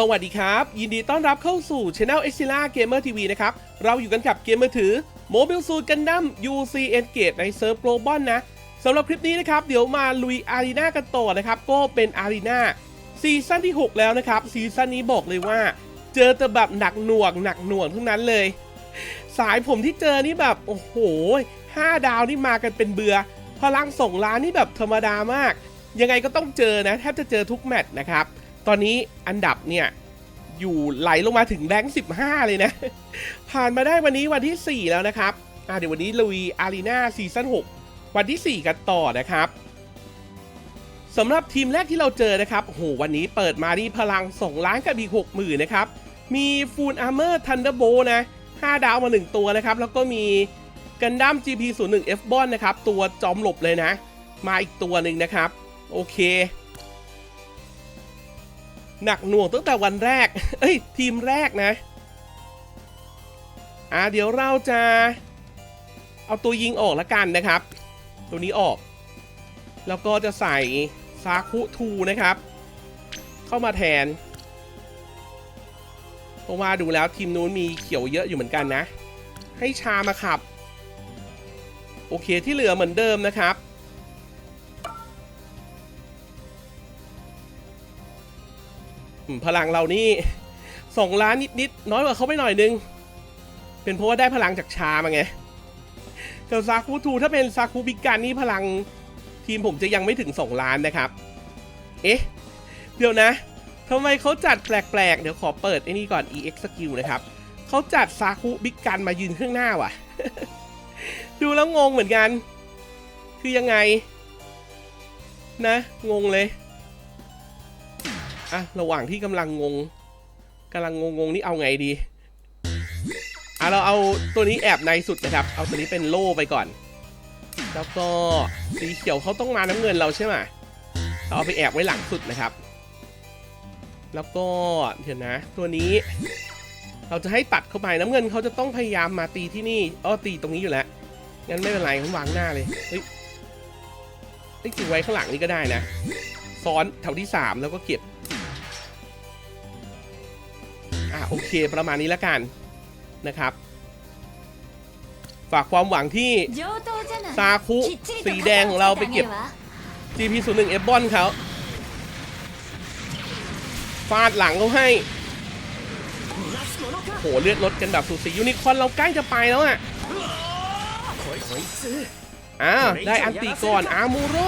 สวัสดีครับ ยินดีต้อนรับเข้าสู่ Channel e x i l a Gamer TV นะครับ เราอยู่กันกับเกมมือถือ Mobile Suit Gundam UC Engage ในเซิร์ฟ Global นะสำหรับคลิปนี้นะครับ เดี๋ยวมาลุยอารีนากันต่อนะครับ ก็เป็นอารีนาซีซั่นที่ 6 แล้วนะครับ ซีซั่นนี้บอกเลยว่า เจอแต่แบบหนักหน่วงหนักหน่วงทั้งนั้นเลย สายผมที่เจอนี่แบบ โอ้โหห้าดาวนี่มากันเป็นเบือ พลังส่งล้านนี่แบบธรรมดามาก ยังไงก็ต้องเจอนะแทบจะเจอทุกแมตช์นะครับ ตอนนี้อันดับเนี่ยอยู่ไหลลงมาถึงแบงค์15 เลยนะ ผ่านมาได้วันนี้วันที่ 4 แล้วนะครับอะเดี๋ยววันนี้ลุยอารีนาซีซั่น6วันที่ 4 กันต่อนะครับสำหรับทีมแรกที่เราเจอนะครับโหวันนี้เปิดมานี่พลัง 2 ล้านกับอีก6 0,000นะครับ มีฟูลอาร์เมอร์ทันเดอร์โบนะ5ดาวมา 1 ตัวนะครับ แล้วก็มีกันดั้ม GP01 F บอนนะครับ ตัวจอมหลบเลยนะ มาอีกตัวหนึ่งนะครับ โอเค หนักหน่วงตั้งแต่วันแรก เอ้ย ทีมแรกนะ อ่าเดี๋ยวเราจะ เอาตัวยิงออกละกันนะครับ ตัวนี้ออก แล้วก็จะใส่ซาคุทูนะครับ เข้ามาแทน เพราะว่าดูแล้วทีมนู้นมีเขียวเยอะอยู่เหมือนกันนะ ให้ชามาขับ โอเคที่เหลือเหมือนเดิมนะครับ พลังเรานี่สองล้านนิดๆน้อยกว่าเขาไปหน่อยนึง เป็นเพราะว่าได้พลังจากชามาไงแต่ซาคุทูถ้าเป็นซาคุบิการนี่พลังทีมผมจะยังไม่ถึง2ล้านนะครับ เอ๊ะ เดี๋ยวนะทำไมเขาจัดแปลกๆ เดี๋ยวขอเปิดไอ้นี่ก่อน EX Skill นะครับเขาจัดซาคุบิกันมายืนข้างหน้าว่ะ ดูแล้วงงเหมือนกัน คือยังไง นะ งงเลย อะระหว่างที่กำลังงงกำลังงงงนี่เอาไงดีอะเราเอาตัวนี้แอบในสุดนะครับ เอาตัวนี้เป็นโล่ไปก่อน แล้วก็สีเขียวเขาต้องมาน้ำเงินเราใช่ไหมเราเอาไปแอบไว้หลังสุดนะครับ แล้วก็เดี๋ยวนะ ตัวนี้ เราจะให้ตัดเข้าไปน้ำเงินเขาจะต้องพยายามมาตีที่นี่อ๋อตีตรงนี้อยู่แล้วงั้นไม่เป็นไรผมวางหน้าเลยเฮ้ยเฮ้ไว้ข้างหลังนี่ก็ได้นะซ้อนแถวที่ 3 แล้วก็เก็บ โอเคประมาณนี้แล้วกันนะครับ ฝากความหวังที่ซาคุสีแดงของเราไปเก็บ GP01 เอฟบอนเขาฟาดหลังเขาให้โหเลือดลดกันแบบสุดสียูนิคอนเราใกล้จะไปแล้วอะอ้าวได้อันติก่อนอามูโร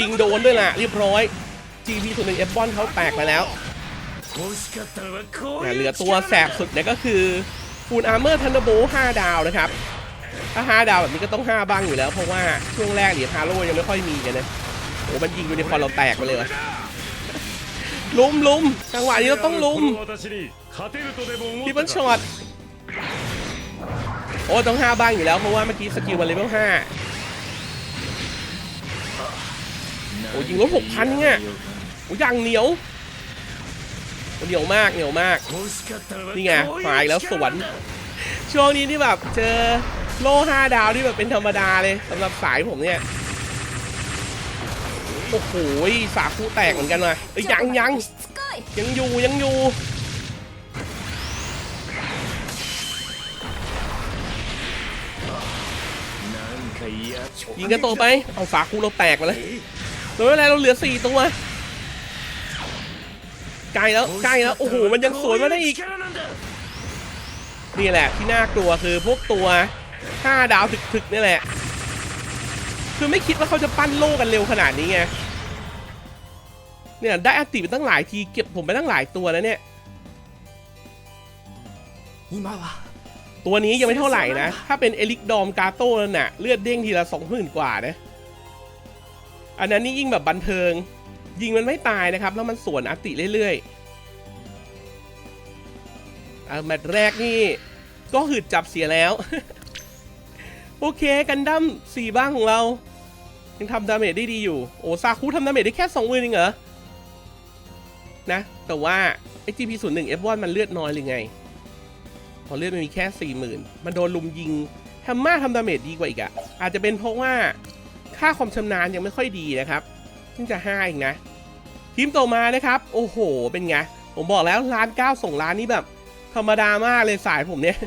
ยิงโดนด้วยล่ะเรียบร้อย GP ส่วนหนึ่งเอฟบอลเขาแตกไปแล้วเหลือตัวแสบสุดเนี่ยก็คือฟูลอาร์เมอร์ทันเดอร์โบห้าดาวนะครับ ถ้าห้าดาวแบบนี้ก็ต้องห้าบ้างอยู่แล้ว เพราะว่าช่วงแรกเหรียญฮาโร่ยังไม่ค่อยมีกันนะโอ้มันยิงยูนิคอร์เราแตกไปเลยลุ้มลุ้มจังหวะนี้เราต้องลุ้มพี่บอลช็อตโอ้ต้องห้าบ้างอยู่แล้วเพราะว่าเมื่อกี้สกิลมันเลเวลห้า โอ้ยิงรถ6,000เนี่ยโอ้ยังเหนียวเหนียวมากเหนียวมาก นี่ไงหายแล้วสวนช่วงนี้ที่แบบเจอโล่ห้าดาวที่แบบเป็นธรรมดาเลยสำหรับสายผมเนี่ยโอ้โหสาคูแตกเหมือนกันเลยยังยังยังอยู่ยังอยู่ยิงกันโตไป เอาสาคูเราแตกมาเลย ไม่เป็นไรเราเหลือสี่ตัวใกล้แล้วใกล้แล้วโอ้โหมันยังสวยมาได้อีก นี่แหละที่น่ากลัวคือพวกตัวห้าดาวถึกๆนี่แหละ คือไม่คิดว่าเขาจะปั้นโล่กันเร็วขนาดนี้ไงเนี่ยได้อติไปตั้งหลายทีเก็บผมไปตั้งหลายตัวแล้วเนี่ยตัวนี้ยังไม่เท่าไหร่นะ ถ้าเป็นเอลิกดอมกาโต้นั่นน่ะ เลือดเด้งทีละสองหมื่นกว่านะ อันนั้นนี่ยิ่งแบบบันเทิง ยิงมันไม่ตายนะครับ แล้วมันสวนอัติเรื่อยๆอะแมตช์แรกนี่ ก็หืดจับเสียแล้ว โอเคกันดั้มสี่บ้างของเรา ยังทำดาเมจได้ดีอยู่ โอ้ซาคุทำดาเมจได้แค่สองหมื่นเองเหรอ นะ แต่ว่าไอ้ GP01 F1 มันเลือดน้อยหรือไง พอเลือดมันมีแค่สี่หมื่นมันโดนลุมยิงแฮมมาทำดาเมจดีกว่าอีกอะอาจจะเป็นเพราะว่า ค่าความชำนาญยังไม่ค่อยดีนะครับเพิ่งจะห้าเองนะ ทีมต่อมานะครับ โอ้โห เป็นไง ผมบอกแล้วร้านเก้าส่งร้านนี้แบบ ธรรมดามากเลยสายผมเนี่ย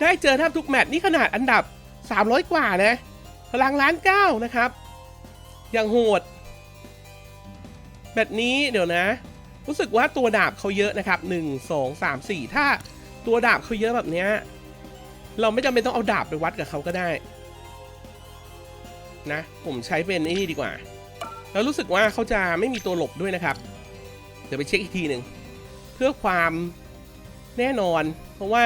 ได้เจอแทบทุกแมตช์นี่ขนาดอันดับ 300 กว่านะ พลังล้านเก้านะครับ อย่างโหด แบบนี้เดี๋ยวนะ รู้สึกว่าตัวดาบเขาเยอะนะครับ 1 2 3 4 ถ้าตัวดาบเขาเยอะแบบเนี้ยเราไม่จำเป็นต้องเอาดาบไปวัดกับเขาก็ได้ นะ ผมใช้เป็นไอ้นี่ดีกว่า แล้วรู้สึกว่าเขาจะไม่มีตัวหลบด้วยนะครับ เดี๋ยวไปเช็คอีกทีหนึ่งเพื่อความแน่นอน เพราะว่า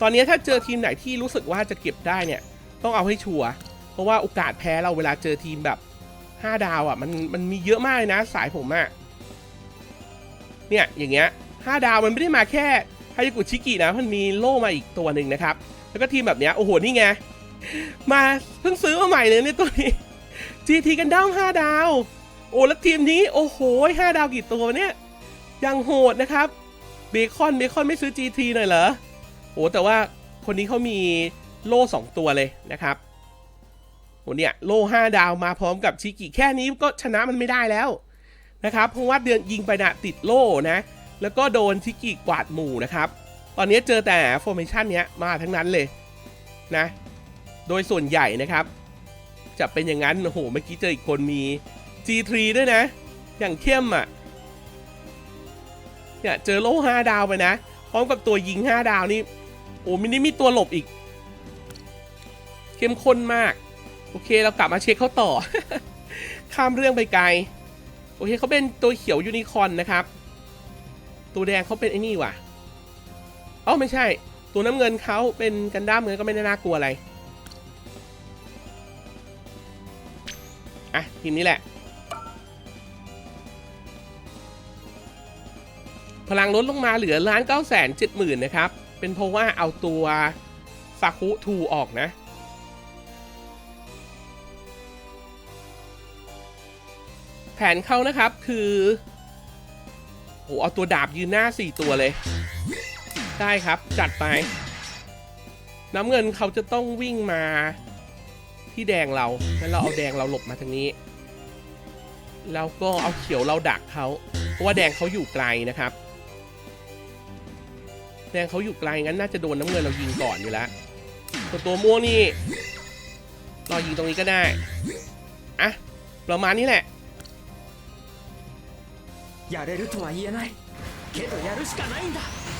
ตอนนี้ถ้าเจอทีมไหนที่รู้สึกว่าจะเก็บได้เนี่ย ต้องเอาให้ชัวร์เพราะว่าโอกาสแพ้เราเวลาเจอทีมแบบ 5 ดาวอะมันมันมีเยอะมากเลยนะสายผมอะ่ะเนี่ยอย่างเงี้ย5ดาวมันไม่ได้มาแค่ฮายากุชิกินะมันมีโล่มาอีกตัวหนึ่งนะครับ แล้วก็ทีมแบบเนี้ยโอ้โหนี่ไง มาเพิ่งซื้อมาใหม่เลยนี่ยตัวนี้ GT กันด้าม5ดาว โอ้แล้วทีมนี้โอ้โห5ดาวกี่ตัวเนี่ยยังโหดนะครับเบคอนเบคอนไม่ซื้อ GT หน่อยเหรอโอ้แต่ว่าคนนี้เขามีโล่2ตัวเลยนะครับโอ้เนี่ยโล่5ดาวมาพร้อมกับชิกิแค่นี้ก็ชนะมันไม่ได้แล้วนะครับเพราะว่าเดือนยิงไปนะติดโล่นะ แล้วก็โดนชิกิกวาดหมู่นะครับ ตอนนี้เจอแต่โฟร์เมชันเนี้ยมาทั้งนั้นเลยนะ โดยส่วนใหญ่นะครับ จะเป็นอย่างนั้นโอ้โหเมื่อกี้เจออีกคนมี G3 ด้วยนะ อย่างเข้มอะเนี่ยเจอโล่5ดาวไปนะ พร้อมกับตัวยิง 5 ดาวนี่โอ้มินิมีตัวหลบอีก เข้มข้นมาก โอเคเรากลับมาเช็คเขาต่อ ข้ามเรื่องไปไกล โอเคเขาเป็นตัวเขียวยูนิคอนนะครับ ตัวแดงเขาเป็นไอ้นี่ว่ะอ้าไม่ใช่ ตัวน้ำเงินเขาเป็นกันด้ามเงินก็ไม่ได้น่ากลัวอะไร ทีมนี้แหละ พลังลดลงมาเหลือล้านเก้าแสนเจ็ดหมื่นนะครับ เป็นเพราะว่าเอาตัวซาคุทูออกนะแผนเขานะครับคือโหเอาตัวดาบยืนหน้า 4 ตัวเลย ได้ครับจัดไป น้ำเงินเขาจะต้องวิ่งมาที่แดงเราแล้วเราเอาแดงเราหลบมาทางนี้ แล้วก็เอาเขียวเราดักเขาเพราะว่าแดงเขาอยู่ไกลนะครับ แดงเขาอยู่ไกลงั้นน่าจะโดนน้ำเงินเรายิงก่อนอยู่แล้วตัวม่วงนี่รอยิงตรงนี้ก็ได้อะประมาณนี้แหละ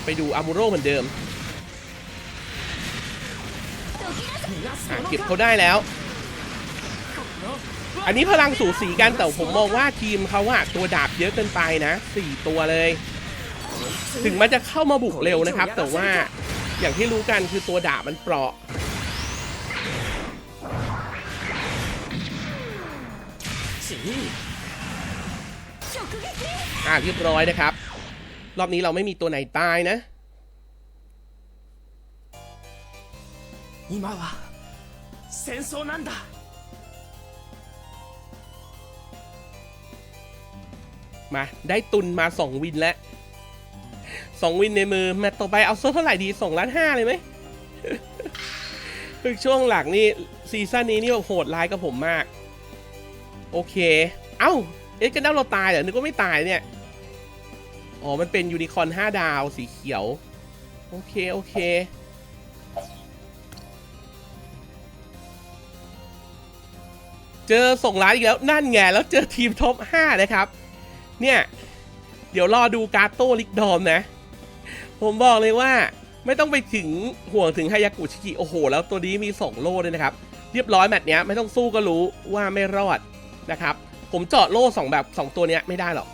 ไปดูอามูโร่เหมือนเดิมเก็บเขาได้แล้ว อันนี้พลังสูสีกันแต่ผมมองว่าทีมเขาอะตัวดาบเยอะเกินไปนะสี่ตัวเลย ถึงมันจะเข้ามาบุกเร็วนะครับ แต่ว่าอย่างที่รู้กันคือตัวดาบมันเปราะ ちい อ่ะเรียบร้อยนะครับ รอบนี้เราไม่มีตัวไหนตายนะ 今は戦争なんだ มา ได้ตุนมา 2 วินแล้ว2วินในมือแมตต์ต่อไปเอาเท่าไหร่ดี2ล้านห้าเลยไหมคือช่วงหลังนี่ซีซั่นนี้นี่โหดร้ายกับผมมาก โอเค เอ้า เอ๊ะกันด้าเราตายเหรอ นึกว่าไม่ตายเนี่ย อ๋อ มันเป็นยูนิคอร์น5ดาวสีเขียว โอเค โอเค เจอส่งร้านอีกแล้ว นั่นไง แล้วเจอทีมท็อป 5 นะครับ เนี่ย เดี๋ยวรอดูการ์โต้ลิกดอมนะ ผมบอกเลยว่าไม่ต้องไปถึงห่วงถึงฮายากุชิกิโอ้โห แล้วตัวนี้มี 2 โล่ด้วยนะครับ เรียบร้อยแมตช์เนี้ยไม่ต้องสู้ก็รู้ว่าไม่รอดนะครับ ผมเจาะโล่2แบบ 2 ตัวเนี้ยไม่ได้หรอก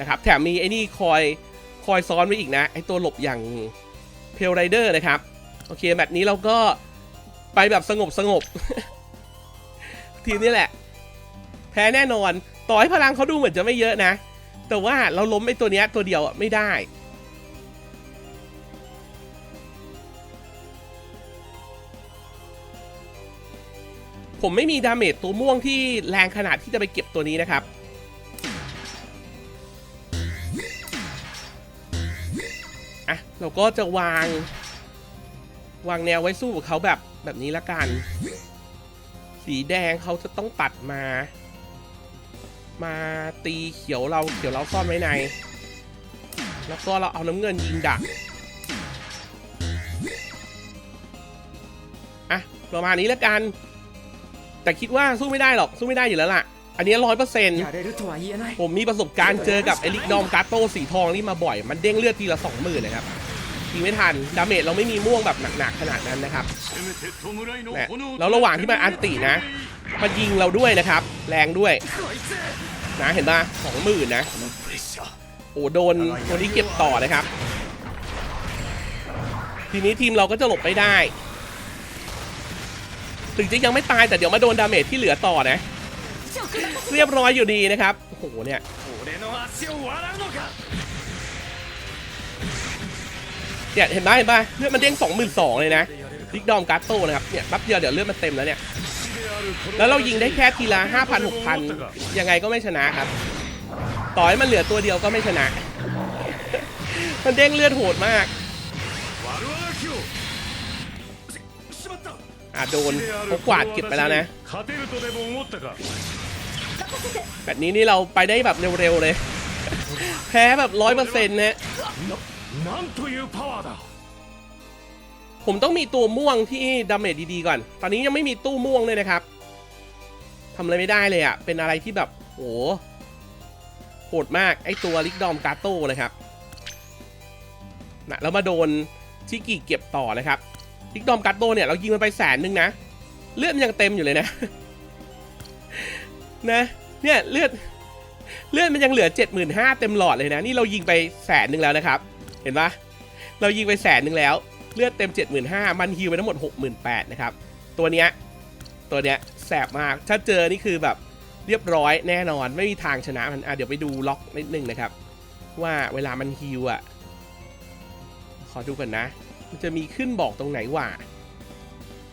นะครับ แถมมีไอ้นี่คอยคอยซ้อนไว้อีกนะ ไอ้ตัวหลบอย่างเพลไรเดอร์นะครับ โอเคแมตช์นี้เราก็ไปแบบสงบสงบทีนี้แหละ แพ้แน่นอน ต่อให้พลังเขาดูเหมือนจะไม่เยอะนะ แต่ว่าเราล้มไอ้ตัวเนี้ยตัวเดียวอะไม่ได้ ผมไม่มีดาเมจตัวม่วงที่แรงขนาดที่จะไปเก็บตัวนี้นะครับ อะ เราก็จะวาง วางแนวไว้สู้กับเขาแบบแบบนี้ละกัน สีแดงเขาจะต้องตัดมา มาตีเขียวเราเขียวเราซ่อนไว้ใน แล้วก็เราเอาน้ำเงินยิงดักอะประมาณนี้แล้วกัน แต่คิดว่าสู้ไม่ได้หรอกสู้ไม่ได้อยู่แล้วล่ะ อันนี้ร้อยเปอร์เซ็นต์ผมมีประสบการณ์เจอกับเอลิกดอมกาโต้สีทองนี่มาบ่อย มันเด้งเลือดทีละสองหมื่นนะครับีไม่ทัน ดาเมจเราไม่มีม่วงแบบหนักๆขนาดนั้นนะครับ แล้วระหว่างที่มันอันตินะ มายิงเราด้วยนะครับ แรงด้วย นะเห็นป่ะสองหมื่นนะ โอ้โดนตัวนี้เก็บต่อนะครับ ทีนี้ทีมเราก็จะหลบไม่ได้ ถึงจะยังไม่ตายแต่เดี๋ยวมาโดนดาเมจที่เหลือต่อนะ เรียบร้อยอยู่ดีนะครับ โอ้โหเนี่ยเนี่ยเห็นไหมเห็นไหมเลือดมันเด้งสองหมื่นสองเลยนะดิกดอมการ์โตนะครับเนี่ยแป๊บเดียวเดี๋ยวเลือดมันเต็มแล้วเนี่ย แล้วเรายิงได้แค่ทีละห้าพันหกพันยังไงก็ไม่ชนะครับ ต่อยมันเหลือตัวเดียวก็ไม่ชนะ มันเด้งเลือดโหดมากอะโดนเขากวาดเก็บไปแล้วนะ แบบนี้นี่เราไปได้แบบเร็วๆเลย แพ้แบบร้อยเปอร์เซ็นต์นะ ผมต้องมีตัวม่วงที่ดาเมจดีๆก่อน ตอนนี้ยังไม่มีตู้ม่วงเลยนะครับทำอะไรไม่ได้เลยอะ่ะ เป็นอะไรที่แบบโหโหดมาก ไอตัวลิกดอมกาโต้นะครับนะแล้วมาโดนชิกิเก็บต่อนะครับลิกดอมกาโต้เนี่ยเรายิงมันไปแสนนึงนะ เลือดมันยังเต็มอยู่เลยนะ นะ เนี่ยเลือดเลือดมันยังเหลือ 75,000เต็มหลอดเลยนะ นี่เรายิงไปแสนหนึ่งแล้วนะครับ เห็นปะเรายิงไปแสนหนึ่งแล้ว เลือดเต็ม 75,000มันฮิวไปทั้งหมด 68,000นะครับ ตัวเนี้ย ตัวเนี้ยแสบมาก ถ้าเจอนี่คือแบบเรียบร้อยแน่นอน ไม่มีทางชนะมัน อะเดี๋ยวไปดูล็อกนิดนึงนะครับ ว่าเวลามันฮิวอะ ขอดูกันนะ มันจะมีขึ้นบอกตรงไหนว่า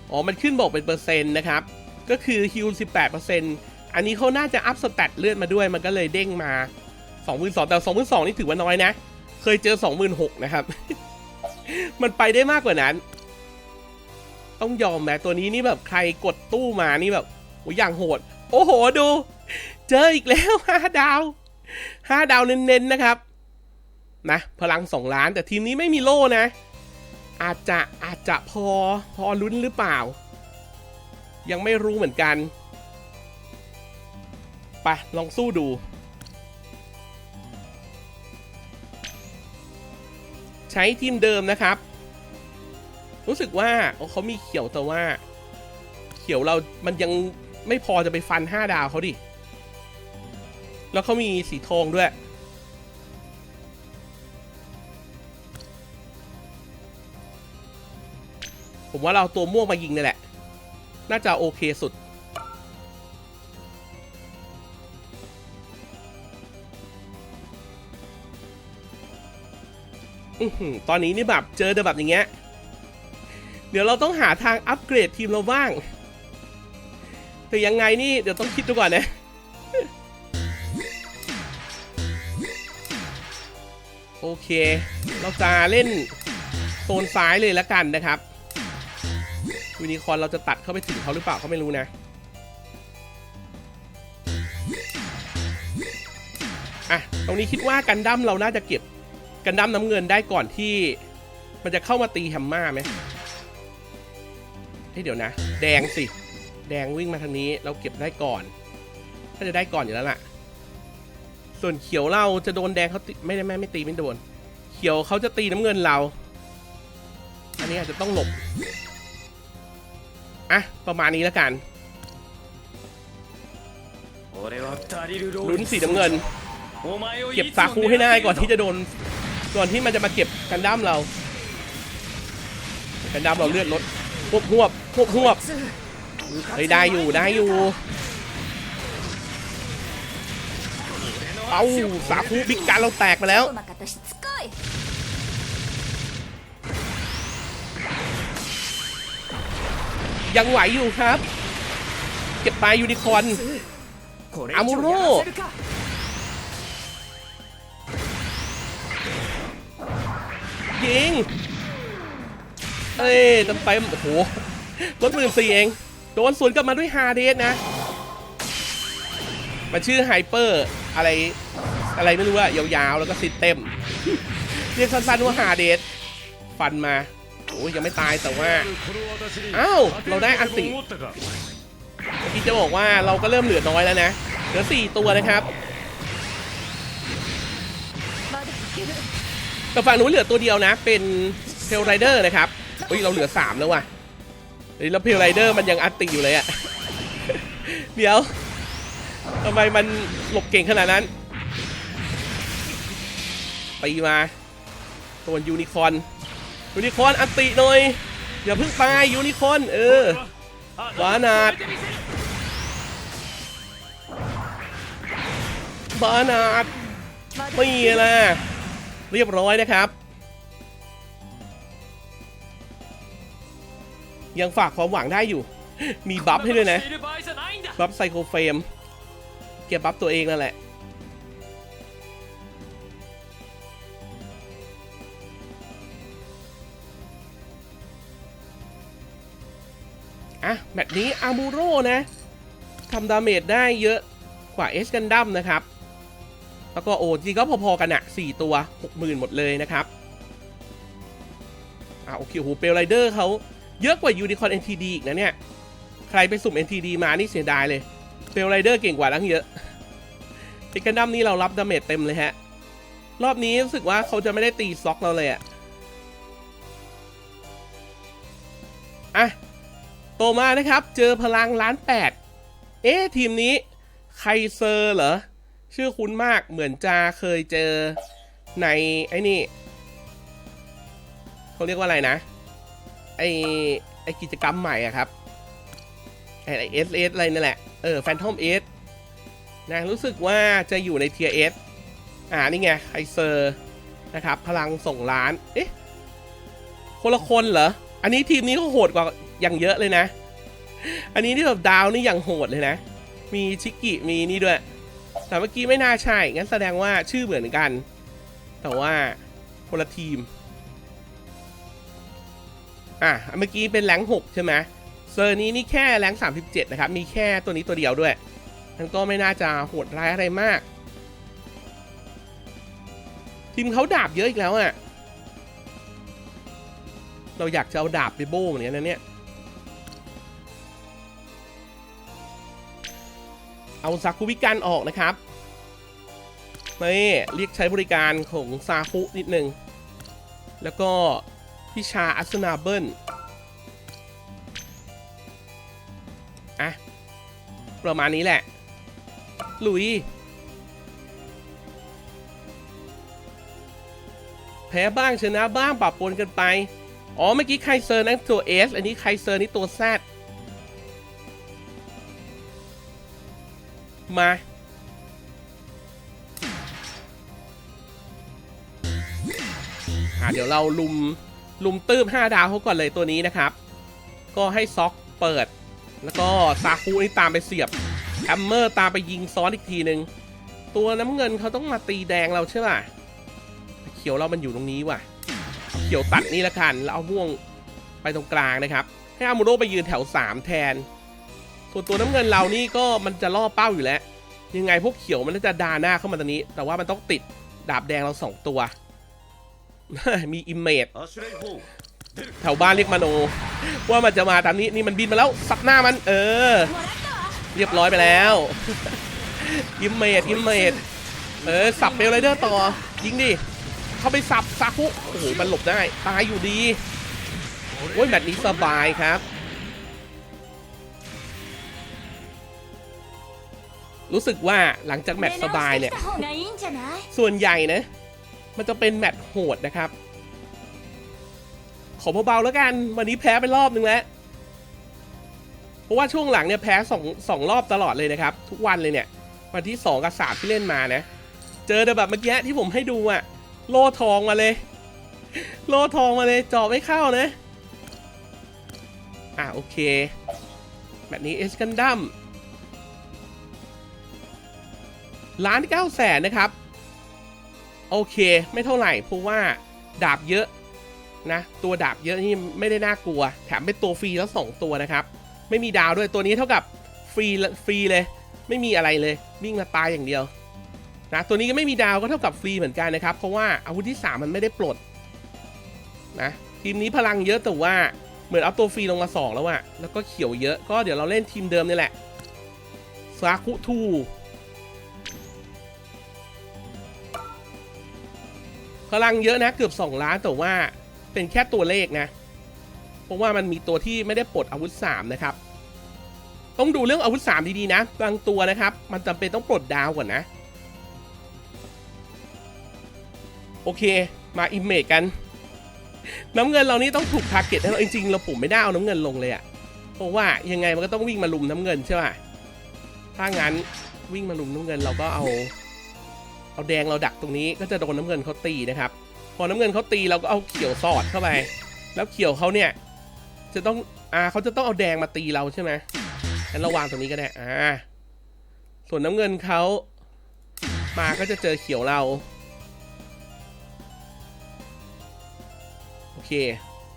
อ๋อ มันขึ้นบอกเป็นเปอร์เซ็นต์นะครับ ก็คือฮิว18%อันนี้เขาน่าจะอัพสแตทเลือดมาด้วย มันก็เลยเด้งมา22,000แต่22,000นี่ถือว่าน้อยนะ เคยเจอ26,000นะครับ มันไปได้มากกว่านั้น ต้องยอมแม้ตัวนี้นี่แบบใครกดตู้มานี่แบบโอ้ยอย่างโหด โอ้โหดู เจออีกแล้วห้าดาวห้าดาวเน้นๆนะครับ นะ พลังสองล้านแต่ทีมนี้ไม่มีโล่นะ อาจจะอาจจะพอพอลุ้นหรือเปล่า ยังไม่รู้เหมือนกันไปลองสู้ดู ใช้ทีมเดิมนะครับ รู้สึกว่าเขามีเขียวแต่ว่า เขียวเรามันยังไม่พอจะไปฟัน 5 ดาวเขาดิ แล้วเขามีสีทองด้วย ผมว่าเราตัวม่วงมายิงนี่แหละ น่าจะโอเคสุด ตอนนี้นี่แบบเจอแต่แบบอย่างเงี้ย เดี๋ยวเราต้องหาทางอัปเกรดทีมเราบ้าง แต่ยังไงนี่เดี๋ยวต้องคิดดูก่อนนะโอเค เราจะเล่นโซนซ้ายเลยละกันนะครับยูนิคอนเราจะตัดเข้าไปถึงเขาหรือเปล่าก็ไม่รู้นะ อะ ตรงนี้คิดว่ากันดั้มเราน่าจะเก็บ กันดั้มน้ำเงินได้ก่อนที่ มันจะเข้ามาตีแฮมม่าไหมให้เดี๋ยวนะ แดงสิ แดงวิ่งมาทางนี้เราเก็บได้ก่อน ถ้าจะได้ก่อนอยู่แล้วล่ะ ส่วนเขียวเราจะโดนแดงเขาตีไม่ได้แม่ไม่ตีไม่โดน เขียวเขาจะตีน้ำเงินเรา อันนี้อาจจะต้องหลบ อะ ประมาณนี้แล้วกันลุ้นสีน้ำเงิน เก็บสาคูให้ได้ก่อนที่จะโดน ก่อนที่มันจะมาเก็บกันดั้มเรากันดั้มเราเลือดลดพวบหวบพวบหวบเฮ้ยได้อยู่ได้อยู่เอาสาคูบิ๊กการเราแตกไปแล้วยังไหวอยู่ครับ เก็บไปยยูนิคอนอามูโร ยิง เอ้ยจำไปโอ้โหลดมือสี่เอง โดนสวนกลับมาด้วยฮาเดสนะ มันชื่อไฮเปอร์อะไรอะไรไม่รู้อะยาวๆ แล้วก็ซิสเต็ม เรียกสั้นๆว่าฮาเดสฟันมาโอ้ยยังไม่ตายแต่ว่า อ้าว เราได้อันติเมื่พีจะบอกว่าเราก็เริ่มเหลือน้อยแล้วนะ เหลือสี่ตัวนะครับ แต่ฝั่งนู้นเหลือตัวเดียวนะ เป็นเทลไรเดอร์นะครับเฮ้ยเราเหลือสามแล้วว่ะเฮ้ยแล้วเทลไรเดอร์มันยังอัตติอยู่เลยอะเดี๋ยวทำไมมันหลบเก่งขนาดนั้นตีมาตัวยูนิคอนยูนิคอนอัตติหน่อยอย่าเพิ่งตายยูนิคอนเออหวานาดบานาดไม่ละ เรียบร้อยนะครับ ยังฝากความหวังได้อยู่ มีบัฟให้ด้วยนะ บัฟไซโคเฟม เก็บบัฟตัวเองนั่นแหละอะแบบนี้อามูโรนะทำดาเมจได้เยอะกว่าเอสกันดั้มนะครับ แล้วก็โอ้จริงก็พอๆกันอะ4ตัว 60,000 หมดเลยนะครับอะโอเคโหเปลไรเดอร์เขาเยอะกว่ายูนิคอร์น NTD อีกนะเนี่ย ใครไปสุ่ม NTD มานี่เสียดายเลยเปลไรเดอร์เก่งกว่าตั้งเยอะติกันดัมนี่เรารับดาเมจเต็มเลยฮะ รอบนี้รู้สึกว่าเขาจะไม่ได้ตีซ็อกเราเลยอะอะโตมานะครับ เจอพลังล้านแปดเอ๊ะ ทีมนี้ไครเซอร์เหรอ ชื่อคุ้นมากเหมือนจะเคยเจอในไอ้นี่เขาเรียกว่าอะไรนะไอไอกิจกรรมใหม่อะครับไอเอสเอสอะไรนั่นแหละ เออแฟนทอมเอสนะรู้สึกว่าจะอยู่ในเทียเอสอ่า นี่ไงไคเซอร์นะครับ พลังส่งล้าน เอ๊ะ คนละคนเหรอ อันนี้ทีมนี้ก็โหดกว่าอย่างเยอะเลยนะ อันนี้ที่แบบดาวนี่อย่างโหดเลยนะ มีชิกิมีนี่ด้วย แต่เมื่อกี้ไม่น่าใช่ งั้นแสดงว่าชื่อเหมือนกัน แต่ว่าคนละทีม อะ เมื่อกี้เป็นแรงหกใช่ไหมเซอร์นี้นี่แค่แรง37นะครับ มีแค่ตัวนี้ตัวเดียวด้วยมันก็ไม่น่าจะโหดร้ายอะไรมาก ทีมเขาดาบเยอะอีกแล้วอะ่ะ เราอยากจะเอาดาบไปโบ้เหมือนกันนะเนี่ย เอาซาคุวิกันออกนะครับนี่เรียกใช้บริการของซาคุนิดนึง แล้วก็พิชาอัสนาเบิลอะ ประมาณนี้แหละ ลุย แพ้บ้างชนะบ้างปรับปนกันไป อ๋อ เมื่อกี้ไคเซอร์นั่นตัว S อันนี้ไคเซอร์นี่ตัว Z มา อะเดี๋ยวเราลุมลุมตืบ5ดาวเขาก่อนเลยตัวนี้นะครับ ก็ให้ซ็อกเปิด แล้วก็ซาคูนี่ตามไปเสียบแอมเมอร์ตามไปยิงซ้อนอีกทีหนึ่งตัวน้ำเงินเขาต้องมาตีแดงเราใช่ป่ะเขียวเรามันอยู่ตรงนี้ว่ะ เขียวตัดนี่ละกันแล้วเอาม่วงไปตรงกลางนะครับ ให้อามูโรไปยืนแถว 3 แทน ส่วนตัวน้ำเงินเรานี่ก็มันจะล่อเป้าอยู่แล้ว ยังไงพวกเขียวมันน่จะดาหน้าเข้ามาตอนนี้ แต่ว่ามันต้องติดดาบแดงเราสองตัว มีอิมเมจแถวบ้านเรียกมโน ว่ามันจะมาตามนี้นี่มันบินมาแล้วสับหน้ามัน เออ เรียบร้อยไปแล้วอิมเมจอิมเมจเออสับเบลไรเดอร์ต่อยิงดิเข้าไปสับซากุโอ้โหมันหลบได้ตายอยู่ดีโอ้ยแบบนี้สบายครับ รู้สึกว่าหลังจากแมตช์สบายเนี่ย ส่วนใหญ่นะ มันจะเป็นแมตช์โหดนะครับ ขอเบาๆแล้วกัน วันนี้แพ้ไปรอบนึงแล้ว เพราะว่าช่วงหลังเนี่ยแพ้สองสองรอบตลอดเลยนะครับ ทุกวันเลยเนี่ย วันที่สองกับสามที่เล่นมานะ เจอแต่แบบเมื่อกี้ที่ผมให้ดูอะโล่ทองมาเลย โล่ทองมาเลยจอบไม่เข้านะ อะโอเค แบบนี้เอสกันดัม ล้านเก้าแสนนะครับ โอเคไม่เท่าไหร่เพราะว่าดาบเยอะนะ ตัวดาบเยอะนี่ไม่ได้น่ากลัว แถมเป็นตัวฟรีแล้ว 2 ตัวนะครับ ไม่มีดาวด้วยตัวนี้เท่ากับฟรีละฟรีเลย ไม่มีอะไรเลยวิ่งมาตายอย่างเดียวนะตัวนี้ก็ไม่มีดาวก็เท่ากับฟรีเหมือนกันนะครับ เพราะว่าอาวุธที่ 3 มันไม่ได้ปลดนะทีมนี้พลังเยอะแต่ว่าเหมือนเอาตัวฟรีลงมา 2 แล้วอะแล้วก็เขียวเยอะก็เดี๋ยวเราเล่นทีมเดิมนี่แหละซาคุทู พลังเยอะนะเกือบ 2 ล้านแต่ว่าเป็นแค่ตัวเลขนะ เพราะว่ามันมีตัวที่ไม่ได้ปลดอาวุธ 3 นะครับ ต้องดูเรื่องอาวุธ 3 ดีๆนะ บางตัวนะครับ มันจำเป็นต้องปลดดาวก่อนนะ โอเคมาอิมเมจกัน น้ำเงินเรานี่ต้องถูกทาร์เก็ตให้เราจริงๆเราผมไม่ได้เอาน้ำเงินลงเลยอะเพราะว่ายังไงมันก็ต้องวิ่งมาลุมน้ำเงินใช่ป่ะถ้างั้นวิ่งมาลุมน้ำเงินเราก็เอา เอาแดงเราดักตรงนี้ก็จะโดนน้ำเงินเขาตีนะครับ พอน้ำเงินเขาตีเราก็เอาเขียวสอดเข้าไป แล้วเขียวเขาเนี่ย จะต้องอ่าเขาจะต้องเอาแดงมาตีเราใช่ไหมงั้นเราวางตรงนี้ก็ได้อ่าส่วนน้ำเงินเขามาก็จะเจอเขียวเราโอเค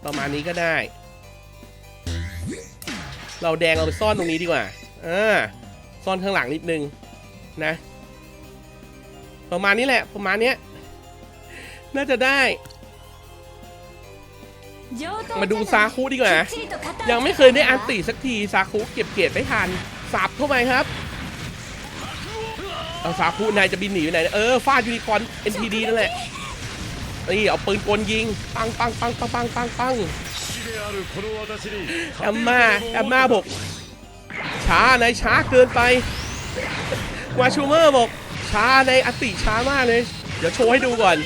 ประมาณนี้ก็ได้ เราแดงเราไปซ่อนตรงนี้ดีกว่าอ่าซ่อนข้างหลังนิดนึงนะ ประมาณนี้แหละ ประมาณนี้น่าจะได้ มาดูซาคุดีกว่า ยังไม่เคยได้อันตีสักทีซาคุเก็บเกียรติไม่ทันสาบเข้าไปครับเอาซาคุนายจะบินหนีไปไหน เออฟาดยูนิคอนเอ็นพีดีนั่นแหละนี่เอาปืนกลยิง ปังปังปังปังปังปังแอมมาแอมมาบกช้านายช้าเกินไปวาชูเมอร์บอก ช้าในอติช้ามากเลย เดี๋ยวโชว์ให้ดูก่อน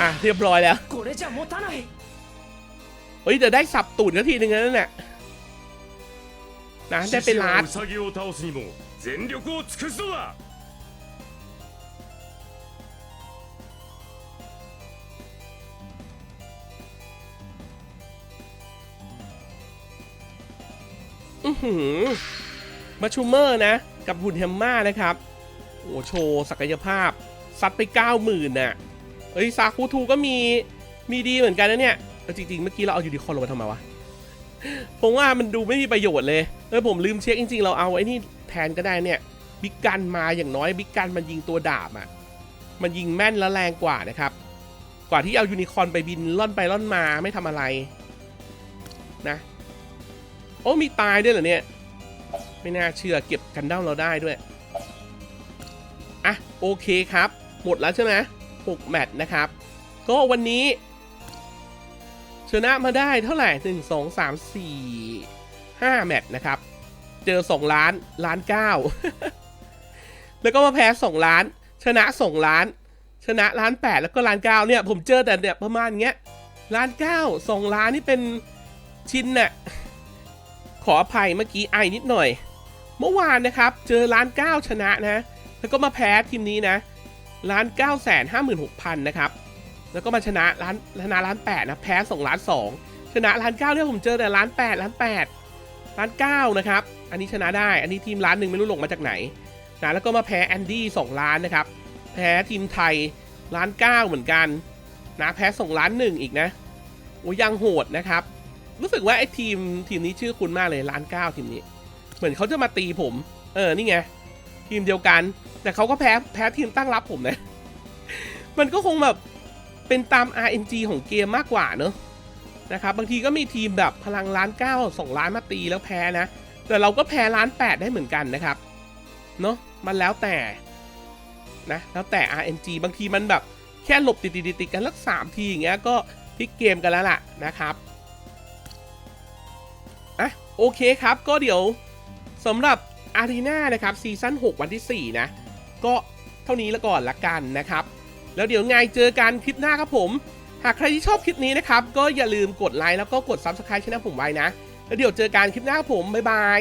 อะ เรียบร้อยแล้ว เฮ้ยเดี๋ยวได้สับตูดนาทีนึงนั่นแหละนะได้เป็นล้านมาชูเมอร์นะ กับหุ่นแฮมม่านะครับโอ้โชว์ศักยภาพซัดไป 90,000น่ะเฮ้ยซาคูทูก็มีมีดีเหมือนกันนะเนี่ยเออจริงๆ เมื่อกี้เราเอายูนิคอร์นลงมาทำไมวะผมว่ามันดูไม่มีประโยชน์เลยเออผมลืมเช็คจริงๆ เราเอาไอ้นี่แทนก็ได้เนี่ยบิ๊กกันมาอย่างน้อยบิ๊กกันมันยิงตัวดาบอะ่ะมันยิงแม่นและแรงกว่านะครับ กว่าที่เอายูนิคอร์นไปบินล่อนไปล่อนมาไม่ทำอะไรนะ โอ้มีตายด้วยเหรอเนี่ย ไม่น่าเชื่อเก็บกันด้ามเราได้ด้วย อะ โอเคครับ หมดแล้วใช่ไหม6แมตช์นะครับ ก็วันนี้ชนะมาได้เท่าไหร่1 2 3 4 5แมตช์นะครับ เจอ2ล้านล้าน9แล้วก็มาแพ้2ล้าน ชนะ2ล้าน ชนะล้าน8แล้วก็ล้าน9เนี่ย ผมเจอแต่เนี่ยประมาณเงี้ยล้าน9 2ล้านนี่เป็นชิ้นน่ะขออภัยเมื่อกี้ไอนิดหน่อย เมื่อวานนะครับ เจอล้านเก้าชนะนะแล้วก็มาแพ้ทีมนี้นะล้านเก้าแสนห้าหมื่นหกพันนะครับแล้วก็มาชนะล้านชนะล้านแปดนะแพ้สองล้านสองชนะล้านเก้าเนี่ยผมเจอแต่ล้านแปดล้านแปดล้านเก้านะครับ อันนี้ชนะได้ อันนี้ทีมล้านหนึ่งไม่รู้หลงมาจากไหนนะแล้วก็มาแพ้แอนดี้สองล้านนะครับ แพ้ทีมไทยล้านเก้าเหมือนกันนะแพ้สองล้านหนึ่งอีกนะโอ้ยังโหดนะครับ รู้สึกว่าไอ้ทีมทีมนี้ชื่อคุณมากเลยล้านเก้าทีมนี้ เหมือนเขาจะมาตีผม เออ นี่ไง ทีมเดียวกัน แต่เขาก็แพ้แพ้ทีมตั้งรับผมนะ มันก็คงแบบเป็นตาม RNG ของเกมมากกว่าเนอะนะครับบางทีก็มีทีมแบบพลังล้านเก้าสองล้านมาตีแล้วแพ้นะ แต่เราก็แพ้ล้านแปดได้เหมือนกันนะครับ เนอะมันแล้วแต่นะแล้วแต่ RNG บางทีมันแบบแค่หลบติดๆติดกันลักสามทีอย่างเงี้ยก็พลิกเกมกันแล้วล่ะนะครับอะโอเคครับก็เดี๋ยว สำหรับอารีนานะครับซีซั่น6 วันที่ 4 นะ ก็เท่านี้ละก่อนละกันนะครับ แล้วเดี๋ยวไงเจอกันคลิปหน้าครับผม หากใครที่ชอบคลิปนี้นะครับ ก็อย่าลืมกดไลค์แล้วก็กด Subscribe ช่องผมไว้นะ แล้วเดี๋ยวเจอกันคลิปหน้าครับผม บ๊ายบาย